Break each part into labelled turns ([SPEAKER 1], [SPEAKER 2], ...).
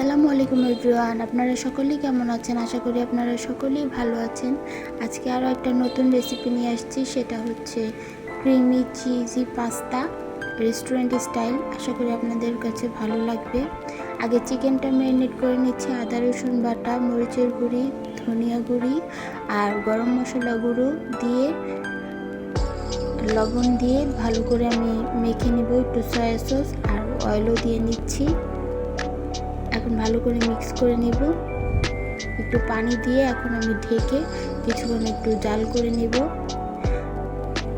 [SPEAKER 1] আসসালামু আলাইকুম এভরিওয়ান, আপনারা সকলেই কেমন আছেন? আশা করি আপনারা সকলেই ভালো আছেন। আজকে আরও একটা নতুন রেসিপি নিয়ে আসছি, সেটা হচ্ছে creamy cheesy pasta restaurant style আশা করি আপনাদের কাছে ভালো লাগবে। আগে চিকেনটা ম্যারিনেট করে নিচ্ছি, আদা, রসুন বাটা, মরিচের গুঁড়ি, ধনিয়া গুঁড়ি আর গরম মশলা গুঁড়ো দিয়ে, লবণ দিয়ে ভালো করে আমি মেখে নেব একটু সয়া সস আর অয়েলও দিয়ে নিচ্ছি। এখন ভালো করে মিক্স করে নেব। একটু পানি দিয়ে এখন আমি ঢেকে কিছুক্ষণ একটু জাল করে নেব।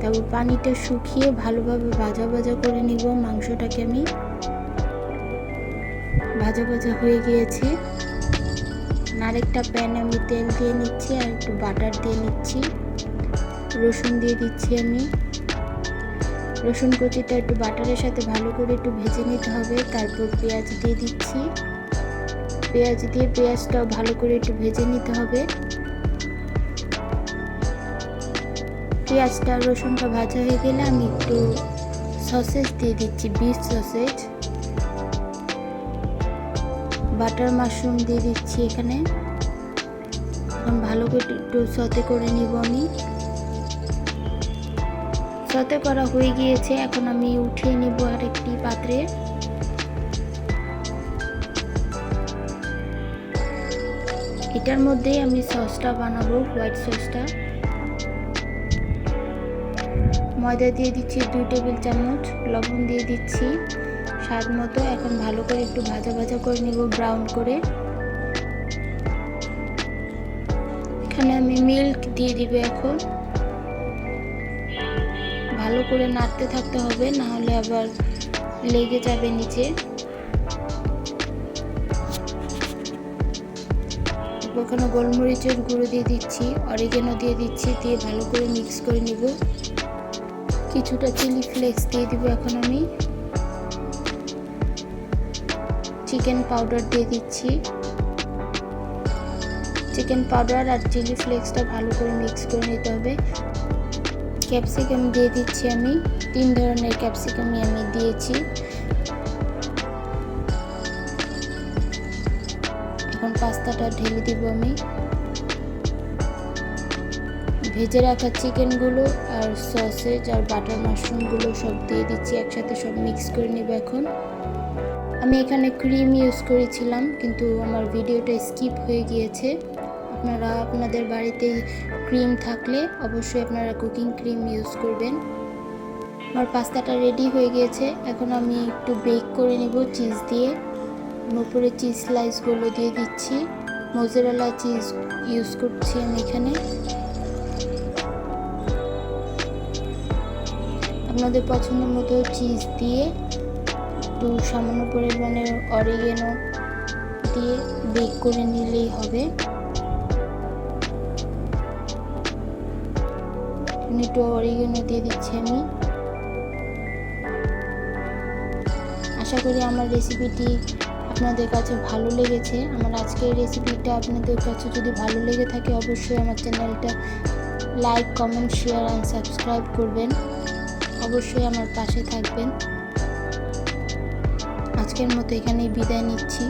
[SPEAKER 1] তারপর পানিটা শুকিয়ে ভালোভাবে ভাজা ভাজা করে নিব। মাংসটাকে আমি ভাজা ভাজা হয়ে গিয়েছে। আরেকটা প্যানে আমি তেল দিয়ে নিচ্ছি আর একটু বাটার দিয়ে নিচ্ছি। রসুন দিয়ে দিচ্ছি আমি। রসুন কুচিটা একটু বাটারের সাথে ভালো করে একটু ভেজে নিতে হবে। তারপর পেঁয়াজ দিয়ে দিচ্ছি। পেঁয়াজ দিয়ে পেঁয়াজটাও ভালো করে একটু ভেজে নিতে হবে। পেঁয়াজটা, রসুনটা ভাজা হয়ে গেলে আমি একটু সসেজ দিয়ে দিচ্ছি বিফ সসেজ। বাটার মাশরুম দিয়ে দিচ্ছি এখানে। এখন ভালো করে একটু সতে করে নিব আমি। সতে করা হয়ে গিয়েছে, এখন আমি উঠিয়ে নিব আর একটি পাত্রে। এটার মধ্যেই আমি সসটা বানাবো হোয়াইট সসটা। ময়দা দিয়ে দিচ্ছি দুই টেবিল চামচ, লবণ দিয়ে দিচ্ছি স্বাদ মতো। এখন ভালো করে একটু ভাজা ভাজা করে নিব ব্রাউন করে। এখানে আমি মিল্ক দিয়ে দিব এখন। ভালো করে নাড়তে থাকতে হবে না হলে আবার লেগে যাবে নিচে। ওখানে গোলমরিচের গুঁড়ো দিয়ে দিচ্ছি অরিগেনো দিয়ে দিচ্ছি, দিয়ে ভালো করে মিক্স করে নিব। কিছুটা চিলি ফ্লেক্স দিয়ে দিব এখন আমি। চিকেন পাউডার দিয়ে দিচ্ছি। চিকেন পাউডার আর চিলি ফ্লেক্সটা ভালো করে মিক্স করে নিতে হবে। ক্যাপসিকাম দিয়ে দিচ্ছি আমি। তিন ধরনের ক্যাপসিকামই আমি দিয়েছি। এখন পাস্তাটা ঢেলে দিব আমি। ভেজে রাখা চিকেনগুলো আর সসেজ আর বাটার মাশরুমগুলো সব দিয়ে দিচ্ছি, একসাথে সব মিক্স করে নেব এখন। আমি এখানে ক্রিম ইউজ করেছিলাম, কিন্তু আমার ভিডিওটা স্কিপ হয়ে গিয়েছে। আপনারা, আপনাদের বাড়িতে ক্রিম থাকলে অবশ্যই আপনারা কুকিং ক্রিম ইউজ করবেন। আমার পাস্তাটা রেডি হয়ে গিয়েছে, এখন আমি একটু বেক করে নেব চিজ দিয়ে। উপরে চিজ স্লাইসগুলো দিয়ে দিচ্ছি। মোজারেলা চিজ ইউজ করছি আমি এখানে। আপনাদের পছন্দ মতো চিজ দিয়ে একটু সামান্য পরিমাণে অরিগেনো দিয়ে বেক করে নিলেই হবে। একটু অরিগেনো দিয়ে দিচ্ছি আমি। আশা করি আমার রেসিপিটি আপনাদের কাছে ভালো লেগেছে, আমার আজকের রেসিপিটা আপনাদের কাছে যদি ভালো লেগে থাকে, অবশ্যই আমার চ্যানেলটা like comment share and subscribe করবেন। অবশ্যই আমার পাশে থাকবেন। আজকের মতো এখানেই বিদায় নিচ্ছি।